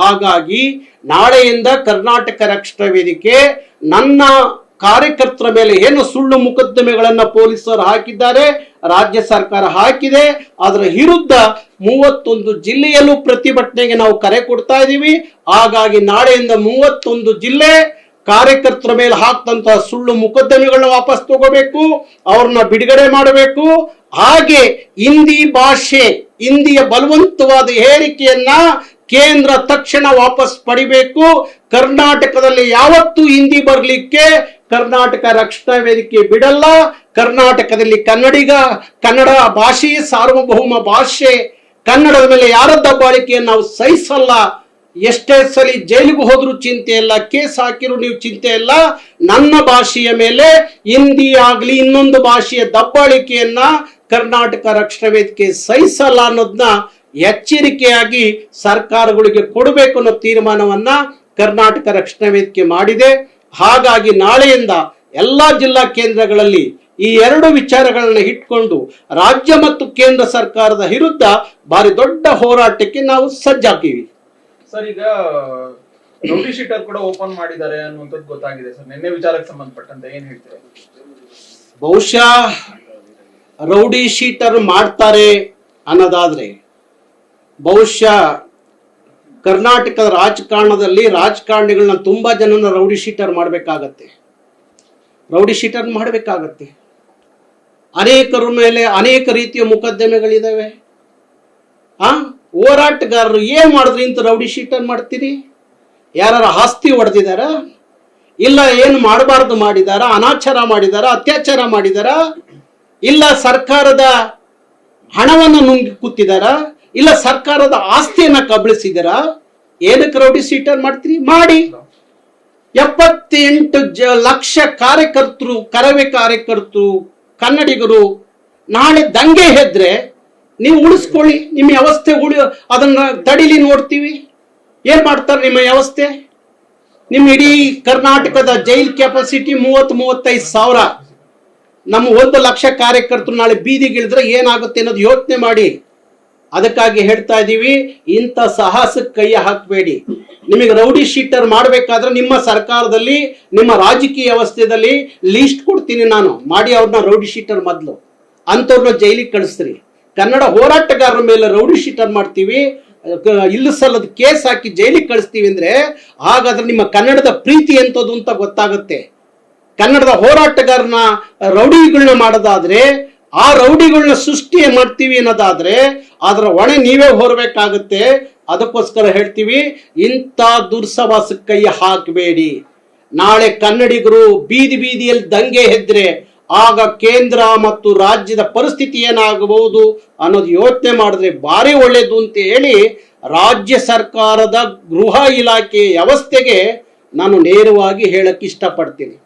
ಹಾಗಾಗಿ ನಾಳೆಯಿಂದ ಕರ್ನಾಟಕ ರಕ್ಷಣಾ ವೇದಿಕೆ ನನ್ನ ಕಾರ್ಯಕರ್ತರ ಮೇಲೆ ಏನು ಸುಳ್ಳು ಮೊಕದ್ದಮೆಗಳನ್ನ ಪೊಲೀಸರು ಹಾಕಿದ್ದಾರೆ, ರಾಜ್ಯ ಸರ್ಕಾರ ಹಾಕಿದೆ, ಅದರ ವಿರುದ್ಧ ಮೂವತ್ತೊಂದು ಜಿಲ್ಲೆಯಲ್ಲೂ ಪ್ರತಿಭಟನೆಗೆ ನಾವು ಕರೆ ಕೊಡ್ತಾ ಇದ್ದೀವಿ. ಹಾಗಾಗಿ ನಾಳೆಯಿಂದ ಮೂವತ್ತೊಂದು ಜಿಲ್ಲೆ ಕಾರ್ಯಕರ್ತರ ಮೇಲೆ ಹಾಕ್ತಂತಹ ಸುಳ್ಳು ಮೊಕದ್ದಮೆಗಳನ್ನ ವಾಪಸ್ ತಗೋಬೇಕು, ಅವ್ರನ್ನ ಬಿಡುಗಡೆ ಮಾಡಬೇಕು. ಹಾಗೆ ಹಿಂದಿ ಭಾಷೆ, ಹಿಂದಿಯ ಬಲವಂತವಾದ ಹೇರಿಕೆಯನ್ನ ಕೇಂದ್ರ ತಕ್ಷಣ ವಾಪಸ್ ಪಡಿಬೇಕು. ಕರ್ನಾಟಕದಲ್ಲಿ ಯಾವತ್ತೂ ಹಿಂದಿ ಬರಲಿಕ್ಕೆ ಕರ್ನಾಟಕ ರಕ್ಷಣಾ ವೇದಿಕೆ ಬಿಡಲ್ಲ. ಕರ್ನಾಟಕದಲ್ಲಿ ಕನ್ನಡಿಗ, ಕನ್ನಡ ಭಾಷೆ, ಸಾರ್ವಭೌಮ ಭಾಷೆ, ಕನ್ನಡದ ಮೇಲೆ ಯಾರ ದಬ್ಬಾಳಿಕೆಯನ್ನು ನಾವು ಸಹಿಸಲ್ಲ. ಎಷ್ಟೇ ಸಲಿ ಜೈಲಿಗೆ ಹೋದ್ರೂ ಚಿಂತೆ ಇಲ್ಲ, ಕೇಸ್ ಹಾಕಿರು ನೀವು ಚಿಂತೆ ಇಲ್ಲ. ನನ್ನ ಭಾಷೆಯ ಮೇಲೆ ಹಿಂದಿ ಆಗಲಿ, ಇನ್ನೊಂದು ಭಾಷೆಯ ದಬ್ಬಾಳಿಕೆಯನ್ನ ಕರ್ನಾಟಕ ರಕ್ಷಣಾ ವೇದಿಕೆ ಸಹಿಸಲ್ಲ ಅನ್ನೋದನ್ನ ಎಚ್ಚರಿಕೆಯಾಗಿ ಸರ್ಕಾರಗಳಿಗೆ ಕೊಡಬೇಕು ಅನ್ನೋ ತೀರ್ಮಾನವನ್ನ ಕರ್ನಾಟಕ ರಕ್ಷಣಾ ವೇದಿಕೆ ಮಾಡಿದೆ. ಹಾಗಾಗಿ ನಾಳೆಯಿಂದ ಎಲ್ಲಾ ಜಿಲ್ಲಾ ಕೇಂದ್ರಗಳಲ್ಲಿ ಈ ಎರಡು ವಿಚಾರಗಳನ್ನ ಇಟ್ಕೊಂಡು ರಾಜ್ಯ ಮತ್ತು ಕೇಂದ್ರ ಸರ್ಕಾರದ ವಿರುದ್ಧ ಭಾರಿ ದೊಡ್ಡ ಹೋರಾಟಕ್ಕೆ ನಾವು ಸಜ್ಜಾಗ್ತೀವಿ. ಸರ್ ಈಗ ನೋಟಿಸ್ ಶೀಟರ್ ಕೂಡ ಓಪನ್ ಮಾಡಿದ್ದಾರೆ ಅನ್ನುವಂಥದ್ದು ಗೊತ್ತಾಗಿದೆ ಸರ್. ನಿನ್ನೆ ವಿಚಾರಕ್ಕೆ ಸಂಬಂಧಪಟ್ಟಂತೆ ಏನ್ ಹೇಳ್ತೀರಾ? ಬಹುಶಃ ರೌಡಿ ಶೀಟರ್ ಮಾಡ್ತಾರೆ ಅನ್ನೋದಾದ್ರೆ ಬಹುಶಃ ಕರ್ನಾಟಕದ ರಾಜಕಾರಣದಲ್ಲಿ ರಾಜಕಾರಣಿಗಳನ್ನ ತುಂಬಾ ಜನನ ರೌಡಿ ಶೀಟರ್ ಮಾಡಬೇಕಾಗತ್ತೆ. ರೌಡಿ ಶೀಟರ್ ಮಾಡಬೇಕಾಗತ್ತೆ. ಅನೇಕರ ಮೇಲೆ ಅನೇಕ ರೀತಿಯ ಮುಕದ್ದಮೆಗಳಿದ್ದಾವೆ ಆ? ಹೋರಾಟಗಾರರು ಏನ್ ಮಾಡಿದ್ರಿ ಅಂತ ರೌಡಿ ಶೀಟರ್ ಮಾಡ್ತೀರಿ? ಯಾರು ಆಸ್ತಿ ಹೊಡೆದಿದಾರ? ಇಲ್ಲ ಏನು ಮಾಡಬಾರ್ದು ಮಾಡಿದಾರ? ಅನಾಚಾರ ಮಾಡಿದಾರ? ಅತ್ಯಾಚಾರ ಮಾಡಿದಾರ? ಇಲ್ಲ ಸರ್ಕಾರದ ಹಣವನ್ನು ನುಂಗಿ ಕೂತಿದಾರ? ಇಲ್ಲ ಸರ್ಕಾರದ ಆಸ್ತಿಯನ್ನ ಕಬಳಿಸಿದಿರಾ? ಏನಕ್ಕೆ ರೌಡಿ ಸೀಟರ್ ಮಾಡ್ತೀರಿ? ಮಾಡಿ. ಎಪ್ಪತ್ತೆಂಟು ಜ ಲಕ್ಷ ಕಾರ್ಯಕರ್ತರು, ಕರವೇ ಕಾರ್ಯಕರ್ತರು, ಕನ್ನಡಿಗರು ನಾಳೆ ದಂಗೆ ಹೆದ್ರೆ ನೀವು ಉಳಿಸ್ಕೊಳ್ಳಿ, ನಿಮ್ಮ ವ್ಯವಸ್ಥೆ ಉಳಿ, ಅದನ್ನ ತಡಿಲಿ ನೋಡ್ತೀವಿ. ಏನ್ ಮಾಡ್ತಾರೆ ನಿಮ್ಮ ವ್ಯವಸ್ಥೆ? ನಿಮ್ಮ ಇಡೀ ಕರ್ನಾಟಕದ ಜೈಲ್ ಕೆಪಾಸಿಟಿ ಮೂವತ್ತು, ಮೂವತ್ತೈದು ಸಾವಿರ. ನಮ್ಮ ಒಂದು ಲಕ್ಷ ಕಾರ್ಯಕರ್ತರು ನಾಳೆ ಬೀದಿಗಿಳಿದ್ರೆ ಏನಾಗುತ್ತೆ ಅನ್ನೋದು ಯೋಚನೆ ಮಾಡಿ. ಅದಕ್ಕಾಗಿ ಹೇಳ್ತಾ ಇದೀವಿ, ಇಂಥ ಸಾಹಸಕ್ಕೆ ಕೈ ಹಾಕಬೇಡಿ. ನಿಮಗೆ ರೌಡಿ ಶೀಟರ್ ಮಾಡಬೇಕಾದ್ರೆ ನಿಮ್ಮ ಸರ್ಕಾರದಲ್ಲಿ, ನಿಮ್ಮ ರಾಜಕೀಯ ವ್ಯವಸ್ಥೆದಲ್ಲಿ ಲೀಸ್ಟ್ ಕೊಡ್ತೀನಿ ನಾನು. ಮಾಡಿ ಅವ್ರನ್ನ ರೌಡಿ ಶೀಟರ್ ಮೊದಲು. ಅಂಥವ್ರನ್ನ ಜೈಲಿಗೆ ಕಳಿಸ್ತೀರಿ ಕನ್ನಡ ಹೋರಾಟಗಾರರ ಮೇಲೆ ರೌಡಿ ಶೀಟರ್ ಮಾಡ್ತೀವಿ ಇಲ್ಲ ಸಲ್ಲದ ಕೇಸ್ ಹಾಕಿ ಜೈಲಿಗೆ ಕಳಿಸ್ತೀವಿ ಅಂದ್ರೆ, ಹಾಗಾದ್ರೆ ನಿಮ್ಮ ಕನ್ನಡದ ಪ್ರೀತಿ ಎಂಥದ್ದು ಅಂತ ಗೊತ್ತಾಗುತ್ತೆ. ಕನ್ನಡದ ಹೋರಾಟಗಾರನ ರೌಡಿಗಳನ್ನ ಮಾಡೋದಾದ್ರೆ ಆ ರೌಡಿಗಳನ್ನ ಸೃಷ್ಟಿ ಮಾಡ್ತೀವಿ ಅನ್ನೋದಾದ್ರೆ ಅದರ ಹೊಣೆ ನೀವೇ ಹೊರಬೇಕಾಗುತ್ತೆ. ಅದಕ್ಕೋಸ್ಕರ ಹೇಳ್ತೀವಿ, ಇಂಥ ದುರ್ಸವಾಸ ಕೈ ಹಾಕಬೇಡಿ. ನಾಳೆ ಕನ್ನಡಿಗರು ಬೀದಿ ಬೀದಿಯಲ್ಲಿ ದಂಗೆ ಹೆದ್ರೆ ಆಗ ಕೇಂದ್ರ ಮತ್ತು ರಾಜ್ಯದ ಪರಿಸ್ಥಿತಿ ಏನಾಗಬಹುದು ಅನ್ನೋದು ಯೋಚನೆ ಮಾಡಿದ್ರೆ ಭಾರಿ ಒಳ್ಳೇದು ಅಂತ ಹೇಳಿ ರಾಜ್ಯ ಸರ್ಕಾರದ ಗೃಹ ಇಲಾಖೆ ವ್ಯವಸ್ಥೆಗೆ ನಾನು ನೇರವಾಗಿ ಹೇಳಕ್ಕೆ ಇಷ್ಟಪಡ್ತೀನಿ.